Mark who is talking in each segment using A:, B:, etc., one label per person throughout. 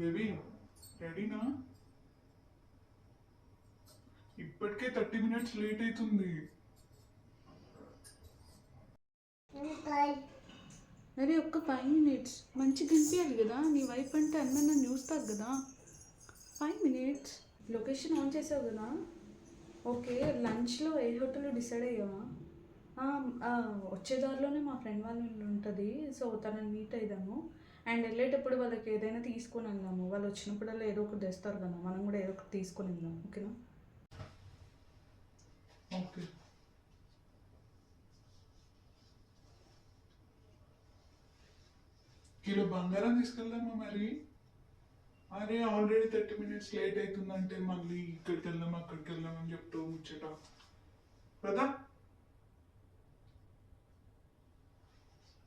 A: Baby రెడీనా ఇప్పటికే thirty minutes late అవుతుంది.
B: అరే ఒక్క ఫైవ్ మినిట్స్ మంచి తినిపించాలి కదా. నీ వైఫ్ అంటే అందరు నన్ను చూస్తారు కదా. ఫైవ్ మినిట్స్ లొకేషన్ ఆన్ చేసావు కదా. ఓకే లంచ్లో ఏ హోటల్లో డిసైడ్ అయ్యావా? వచ్చే దారిలోనే మా ఫ్రెండ్ వాళ్ళ ఉంటుంది. సో తనని మీట్ అయిదాము అండ్ వెళ్ళేటప్పుడు వాళ్ళకి ఏదైనా తీసుకొని వెళ్దాము. వాళ్ళు వచ్చినప్పుడల్లా ఏదో ఒకటి తెస్తారు కదా మనం కూడా ఏదో ఒకటి తీసుకొని వెళ్దాం ఓకేనా?
A: ఓకే. కిలో బంగారం తీసుకెళ్దామా మరి? అరే ఆల్రెడీ థర్టీ మినిట్స్ లేట్ అవుతుందంటే మళ్ళీ ఇక్కడికి వెళ్దాం అక్కడికి వెళ్దాం అని చెప్తూ ముచ్చట. కదా?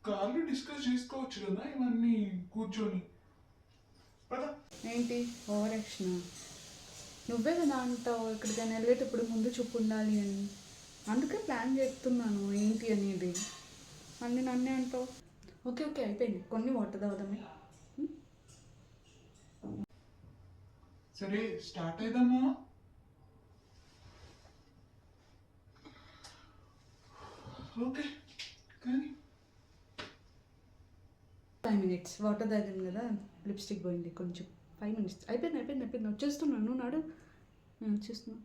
A: కార్లో డిస్కస్ చేసుకోవచ్చు కదా ఇవన్నీ కూర్చొని.
B: ఏంటి? Over action. నువ్వే కదా అంటావు ఎక్కడికైనా వెళ్ళేటప్పుడు ముందు చూపు ఉండాలి అని. అందుకే ప్లాన్ చేస్తున్నాను ఏంటి అనేది. అన్ని నన్నే అంటావు. ఓకే ఓకే అయిపోయింది. కొన్ని వాటర్ తాగుదామే.
A: సరే స్టార్ట్ అయిదామా? ఓకే కానీ
B: ఫైవ్ మినిట్స్ వాటర్ తాగాను కదా లిప్స్టిక్ పోయింది కొంచెం. ఫైవ్ మినిట్స్ అయిపోయింది అయిపోయింది అయిపోయింది. వచ్చేస్తున్నాను నాడు. నేను వచ్చేస్తున్నా.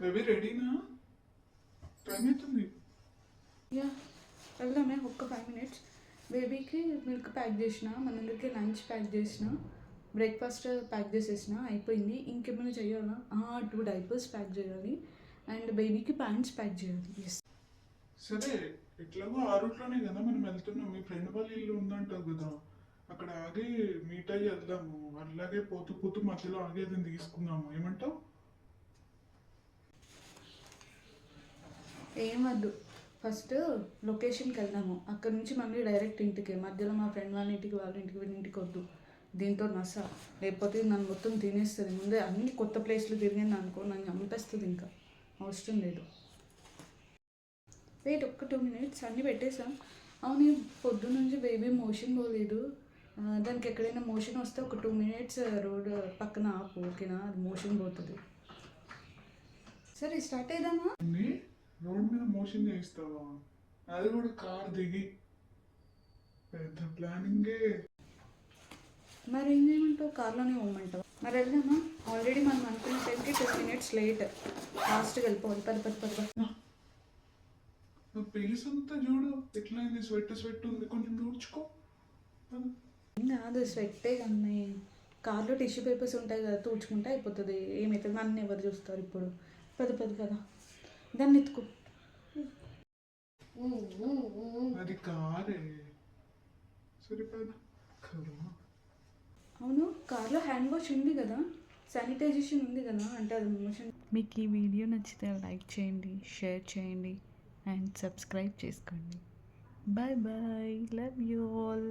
A: బేబీ రెడీనా? టైం అవుతుంది.
B: యా వెళ్దామే. ఒక్క ఫైవ్ మినిట్స్ బేబీకి మిల్క్ ప్యాక్ చేసిన మనందరికి లంచ్ ప్యాక్ చేసిన బ్రేక్ఫాస్ట్ ప్యాక్ చేసేసిన అయిపోయింది. ఇంకేమైనా చేయాలా? టూ డైపర్స్ ప్యాక్ చేయాలి. అండ్ బేబీకి ప్యాంట్స్ ప్యాక్ చేయాలి ఎస్
A: సరే ఎట్లాగో ఆ రూట్లోనే కదా మనం వెళ్తున్నాం. మీ ఫ్రెండ్ వాళ్ళ ఇల్లు ఉందంటావు కదా. అక్కడ ఆగి మీట్ అయ్యి వెళ్దాము. అలాగే పోతూ పోతూ మధ్యలో ఆగేది తీసుకుందాము. ఏమంటావు?
B: ఏం వద్దు. ఫస్ట్ లొకేషన్కి వెళ్దాము. అక్కడ నుంచి మళ్ళీ డైరెక్ట్ ఇంటికి. మధ్యలో మా ఫ్రెండ్ వాళ్ళ ఇంటికి వాళ్ళ ఇంటికి వీళ్ళ ఇంటికి వద్దు. దీంతో నస. లేకపోతే నన్ను మొత్తం తినేస్తుంది. ముందే అన్ని కొత్త ప్లేస్లు తిరిగింది అనుకో నన్ను చంపేస్తుంది ఇంకా. అవసరం లేదు. వెయిట్ ఒక్క టూ మినిట్స్ అన్నీ పెట్టేసాం అవును పొద్దు నుంచి బేబీ మోషన్ పోలేదు. దానికి ఎక్కడైనా మోషన్ వస్తే ఒక టూ మినిట్స్ రోడ్ పక్కన ఆపు ఓకేనా? అది మోషన్ పోతుంది. సరే స్టార్ట్ అయిదామా?
A: రోడ్ మీద మోషన్ చేయిస్తావా? అది కూడా కార్ దిగి. పెద్ద ప్లానింగే
B: మరి ఏం చేయమంటావు? కార్లోనే పోమంటావు? మరి వెళ్దామా? ఆల్రెడీ మనం అనుకున్న టెన్ మినిట్స్ లేట్ లాస్ట్కి వెళ్ళిపోవాలి. పది పది పది పది.
A: ఫేస్ అంతా చూడు. ఎట్లయింది? స్వెట్ స్వెట్ ఉంది. కొంచెం.
B: ఏం కాదు స్వెట్టే కన్నాయి కార్లో టిష్యూ పేపర్స్ ఉంటాయి కదా తూడ్చుకుంటే అయిపోతుంది. ఏమవుతుంది నన్ను ఎవరు చూస్తారు ఇప్పుడు? పది పది కదా దాన్ని ఎత్తుకో.
A: అది కారే. సరే పద కర్మ
B: అవును కార్లో హ్యాండ్ వాష్ ఉంది కదా? శానిటైజేషన్ ఉంది కదా అంటే అది మోషన్. మీకు ఈ వీడియో నచ్చితే లైక్ చేయండి షేర్ చేయండి అండ్ సబ్స్క్రైబ్ చేసుకోండి. Bye bye love you all.